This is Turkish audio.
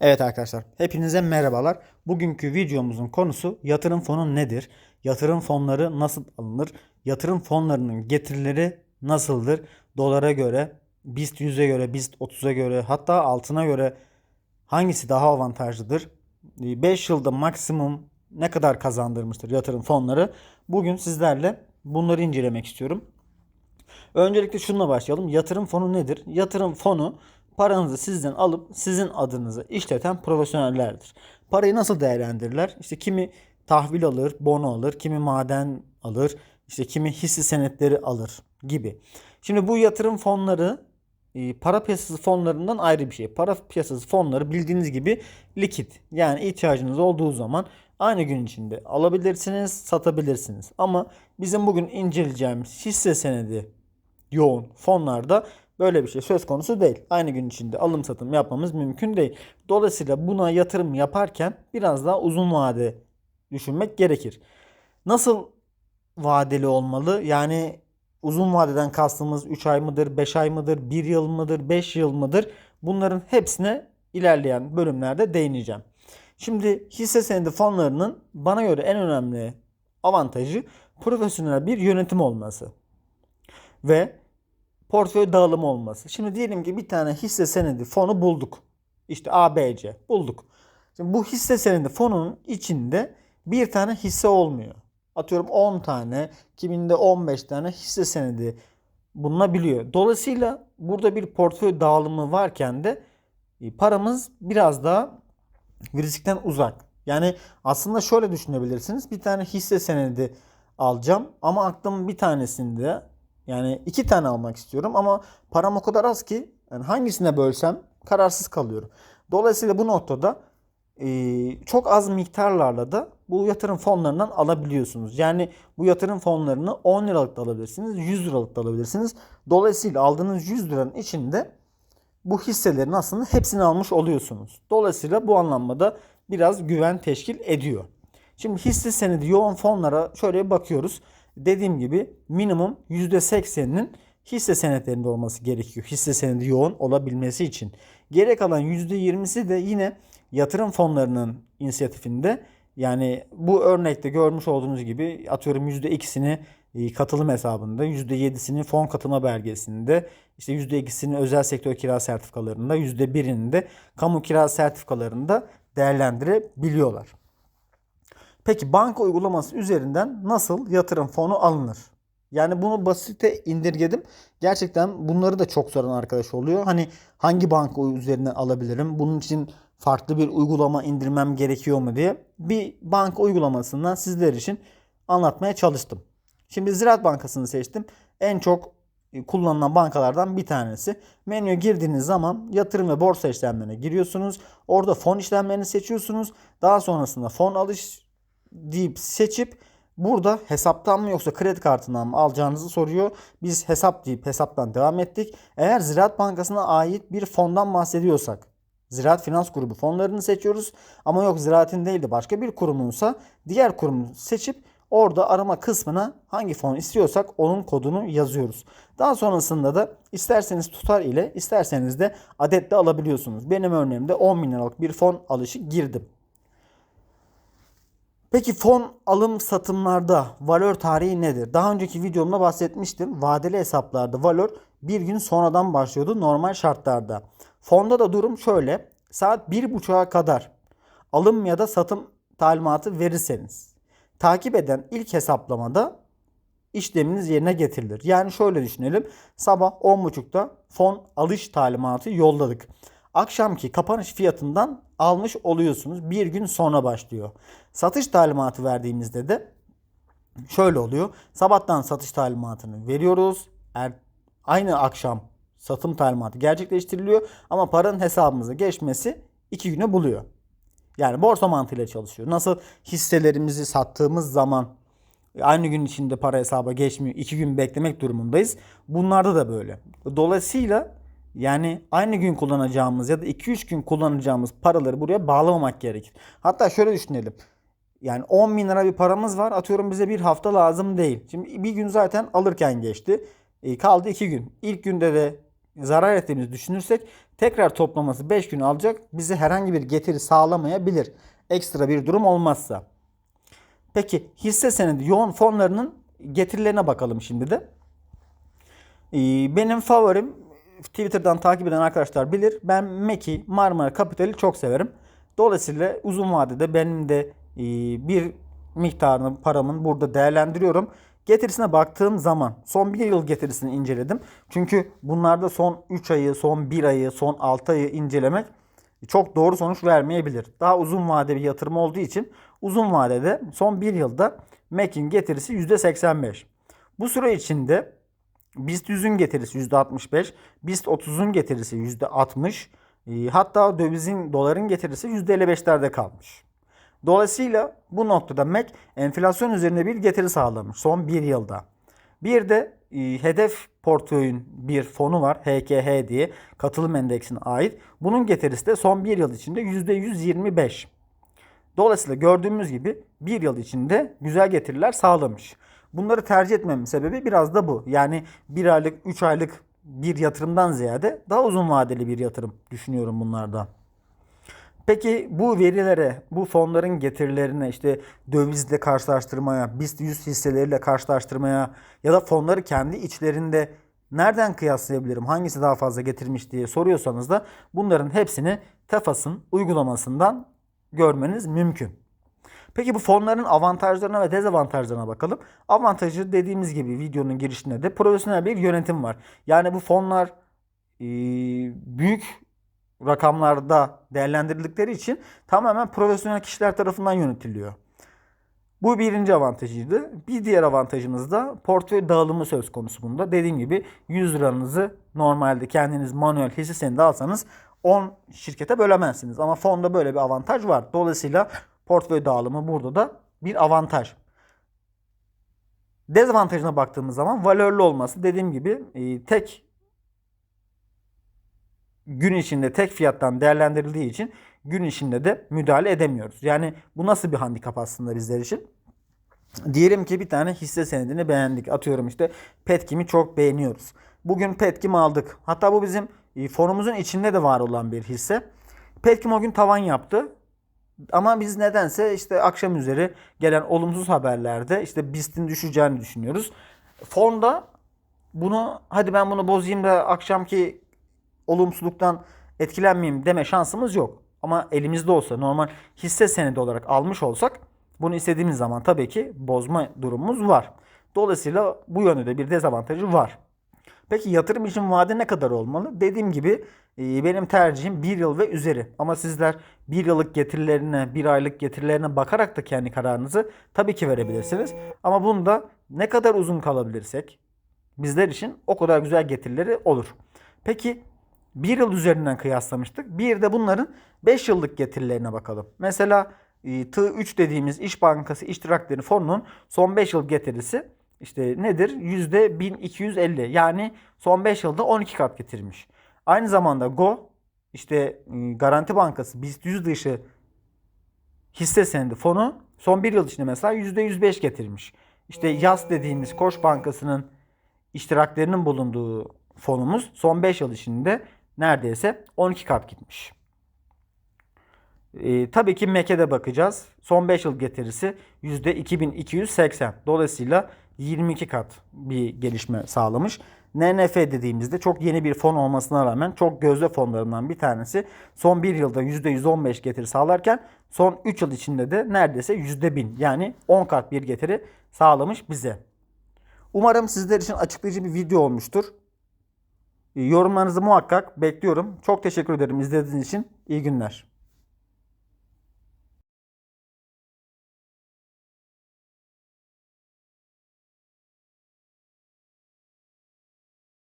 Evet arkadaşlar, hepinize merhabalar. Bugünkü videomuzun konusu yatırım fonu nedir? Yatırım fonları nasıl alınır? Yatırım fonlarının getirileri nasıldır? Dolara göre, BIST 100'e göre, BIST 30'a göre, hatta altına göre hangisi daha avantajlıdır? 5 yılda maksimum ne kadar kazandırmıştır yatırım fonları? Bugün sizlerle bunları incelemek istiyorum. Öncelikle şununla başlayalım. Yatırım fonu nedir? Yatırım fonu paranızı sizden alıp sizin adınıza işleten profesyonellerdir. Parayı nasıl değerlendirirler? İşte kimi tahvil alır, bono alır, kimi maden alır, işte kimi hisse senetleri alır gibi. Şimdi bu yatırım fonları e, para piyasası fonlarından ayrı bir şey. Para piyasası fonları bildiğiniz gibi likit. Yani ihtiyacınız olduğu zaman aynı gün içinde alabilirsiniz, satabilirsiniz. Ama bizim bugün inceleyeceğimiz hisse senedi yoğun fonlarda böyle bir şey söz konusu değil. Aynı gün içinde alım satım yapmamız mümkün değil. Dolayısıyla buna yatırım yaparken biraz daha uzun vade düşünmek gerekir. Nasıl vadeli olmalı? Yani uzun vadeden kastımız 3 ay mıdır, 5 ay mıdır, 1 yıl mıdır, 5 yıl mıdır? Bunların hepsine ilerleyen bölümlerde değineceğim. Şimdi hisse senedi fonlarının bana göre en önemli avantajı profesyonel bir yönetim olması ve portföy dağılımı olması. Şimdi diyelim ki bir tane hisse senedi fonu bulduk. İşte ABC bulduk. Şimdi bu hisse senedi fonunun içinde bir tane hisse olmuyor. Atıyorum 10 tane, kiminde 15 tane hisse senedi bulunabiliyor. Dolayısıyla burada bir portföy dağılımı varken de e, paramız biraz daha riskten uzak. Yani aslında şöyle düşünebilirsiniz. Bir tane hisse senedi alacağım ama aklım bir tanesinde yani iki tane almak istiyorum ama param o kadar az ki yani hangisine bölsem kararsız kalıyorum. Dolayısıyla bu noktada e, çok az miktarlarla da bu yatırım fonlarından alabiliyorsunuz. Yani bu yatırım fonlarını 10 liralık da alabilirsiniz, 100 liralık da alabilirsiniz. Dolayısıyla aldığınız 100 liranın içinde bu hisselerin aslında hepsini almış oluyorsunuz. Dolayısıyla bu anlamda biraz güven teşkil ediyor. Şimdi hisse senedi yoğun fonlara şöyle bakıyoruz dediğim gibi minimum %80'inin hisse senetlerinde olması gerekiyor. Hisse senedi yoğun olabilmesi için. Geri kalan %20'si de yine yatırım fonlarının inisiyatifinde. Yani bu örnekte görmüş olduğunuz gibi atıyorum %2'sini e, katılım hesabında, %7'sini fon katılma belgesinde, işte %2'sini özel sektör kira sertifikalarında, %1'ini de kamu kira sertifikalarında değerlendirebiliyorlar. Peki banka uygulaması üzerinden nasıl yatırım fonu alınır? Yani bunu basite indirgedim. Gerçekten bunları da çok soran arkadaş oluyor. Hani hangi banka üzerinden alabilirim? Bunun için farklı bir uygulama indirmem gerekiyor mu diye bir banka uygulamasından sizler için anlatmaya çalıştım. Şimdi Ziraat Bankası'nı seçtim. En çok kullanılan bankalardan bir tanesi. Menüye girdiğiniz zaman yatırım ve borsa işlemlerine giriyorsunuz. Orada fon işlemlerini seçiyorsunuz. Daha sonrasında fon alış deyip seçip burada hesaptan mı yoksa kredi kartından mı alacağınızı soruyor. Biz hesap deyip hesaptan devam ettik. Eğer Ziraat Bankası'na ait bir fondan bahsediyorsak Ziraat Finans Grubu fonlarını seçiyoruz. Ama yok ziraatin değil de başka bir kurumunsa diğer kurumu seçip orada arama kısmına hangi fon istiyorsak onun kodunu yazıyoruz. Daha sonrasında da isterseniz tutar ile isterseniz de adetle alabiliyorsunuz. Benim örneğimde 10 bin liralık bir fon alışı girdim. Peki fon alım satımlarda valör tarihi nedir? Daha önceki videomda bahsetmiştim. Vadeli hesaplarda valör bir gün sonradan başlıyordu normal şartlarda. Fonda da durum şöyle. Saat 1.30'a kadar alım ya da satım talimatı verirseniz takip eden ilk hesaplamada işleminiz yerine getirilir. Yani şöyle düşünelim. Sabah 10.30'da fon alış talimatı yolladık akşamki kapanış fiyatından almış oluyorsunuz. Bir gün sonra başlıyor. Satış talimatı verdiğimizde de şöyle oluyor. Sabahtan satış talimatını veriyoruz. Er, aynı akşam satım talimatı gerçekleştiriliyor. Ama paranın hesabımıza geçmesi iki güne buluyor. Yani borsa mantığıyla çalışıyor. Nasıl hisselerimizi sattığımız zaman aynı gün içinde para hesaba geçmiyor. iki gün beklemek durumundayız. Bunlarda da böyle. Dolayısıyla yani aynı gün kullanacağımız ya da 2-3 gün kullanacağımız paraları buraya bağlamamak gerekir. Hatta şöyle düşünelim. Yani 10 bin lira bir paramız var. Atıyorum bize bir hafta lazım değil. Şimdi bir gün zaten alırken geçti. E, kaldı 2 gün. İlk günde de zarar ettiğimizi düşünürsek tekrar toplaması 5 gün alacak. Bize herhangi bir getiri sağlamayabilir. Ekstra bir durum olmazsa. Peki hisse senedi yoğun fonlarının getirilerine bakalım şimdi de. Ee, Benim favorim Twitter'dan takip eden arkadaşlar bilir. Ben MEK'i, Marmara Kapital'i çok severim. Dolayısıyla uzun vadede benim de e, bir miktarını paramın burada değerlendiriyorum. Getirisine baktığım zaman son 1 yıl getirisini inceledim. Çünkü bunlarda son 3 ayı, son 1 ayı, son 6 ayı incelemek çok doğru sonuç vermeyebilir. Daha uzun vade bir yatırım olduğu için uzun vadede son 1 yılda MEK'in getirisi %85. Bu süre içinde BIST 100'ün getirisi %65, BIST 30'un getirisi %60, e, hatta dövizin doların getirisi %55'lerde kalmış. Dolayısıyla bu noktada MEK enflasyon üzerine bir getiri sağlamış son bir yılda. Bir de e, hedef portföyün bir fonu var HKH diye katılım endeksine ait. Bunun getirisi de son bir yıl içinde %125. Dolayısıyla gördüğümüz gibi bir yıl içinde güzel getiriler sağlamış. Bunları tercih etmemin sebebi biraz da bu. Yani bir aylık, üç aylık bir yatırımdan ziyade daha uzun vadeli bir yatırım düşünüyorum bunlardan. Peki bu verilere, bu fonların getirilerine işte dövizle karşılaştırmaya, BIST 100 hisseleriyle karşılaştırmaya ya da fonları kendi içlerinde nereden kıyaslayabilirim? Hangisi daha fazla getirmiş diye soruyorsanız da bunların hepsini Tefas'ın uygulamasından görmeniz mümkün. Peki bu fonların avantajlarına ve dezavantajlarına bakalım. Avantajı dediğimiz gibi videonun girişinde de profesyonel bir yönetim var. Yani bu fonlar e, büyük rakamlarda değerlendirildikleri için tamamen profesyonel kişiler tarafından yönetiliyor. Bu birinci avantajıydı. Bir diğer avantajımız da portföy dağılımı söz konusu bunda. Dediğim gibi 100 liranızı normalde kendiniz manuel hisse senedi alsanız 10 şirkete bölemezsiniz. Ama fonda böyle bir avantaj var. Dolayısıyla portföy dağılımı burada da bir avantaj. Dezavantajına baktığımız zaman valörlü olması dediğim gibi e, tek gün içinde tek fiyattan değerlendirildiği için gün içinde de müdahale edemiyoruz. Yani bu nasıl bir handikap aslında bizler için? Diyelim ki bir tane hisse senedini beğendik. Atıyorum işte Petkim'i çok beğeniyoruz. Bugün Petkim aldık. Hatta bu bizim e, fonumuzun içinde de var olan bir hisse. Petkim o gün tavan yaptı. Ama biz nedense işte akşam üzeri gelen olumsuz haberlerde işte BIST'in düşeceğini düşünüyoruz. Fonda bunu hadi ben bunu bozayım da akşamki olumsuzluktan etkilenmeyeyim deme şansımız yok. Ama elimizde olsa normal hisse senedi olarak almış olsak bunu istediğimiz zaman tabii ki bozma durumumuz var. Dolayısıyla bu yönde de bir dezavantajı var. Peki yatırım için vade ne kadar olmalı? Dediğim gibi benim tercihim 1 yıl ve üzeri. Ama sizler 1 yıllık getirilerine, 1 aylık getirilerine bakarak da kendi kararınızı tabii ki verebilirsiniz. Ama bunda ne kadar uzun kalabilirsek bizler için o kadar güzel getirileri olur. Peki 1 yıl üzerinden kıyaslamıştık. Bir de bunların 5 yıllık getirilerine bakalım. Mesela e, T3 dediğimiz İş Bankası İştirakleri Fonu'nun son 5 yıl getirisi işte nedir? %1250. Yani son 5 yılda 12 kat getirmiş. Aynı zamanda Go işte e, Garanti Bankası BIST 100 dışı hisse senedi fonu son 1 yıl içinde mesela %105 getirmiş. İşte YAS dediğimiz Koç Bankası'nın iştiraklerinin bulunduğu fonumuz son 5 yıl içinde neredeyse 12 kat gitmiş. E, tabii ki MEK'e de bakacağız. Son 5 yıl getirisi %2280. Dolayısıyla 22 kat bir gelişme sağlamış. NNF dediğimizde çok yeni bir fon olmasına rağmen çok gözde fonlarından bir tanesi. Son 1 yılda %115 getiri sağlarken son 3 yıl içinde de neredeyse %1000 yani 10 kat bir getiri sağlamış bize. Umarım sizler için açıklayıcı bir video olmuştur. Yorumlarınızı muhakkak bekliyorum. Çok teşekkür ederim izlediğiniz için. İyi günler.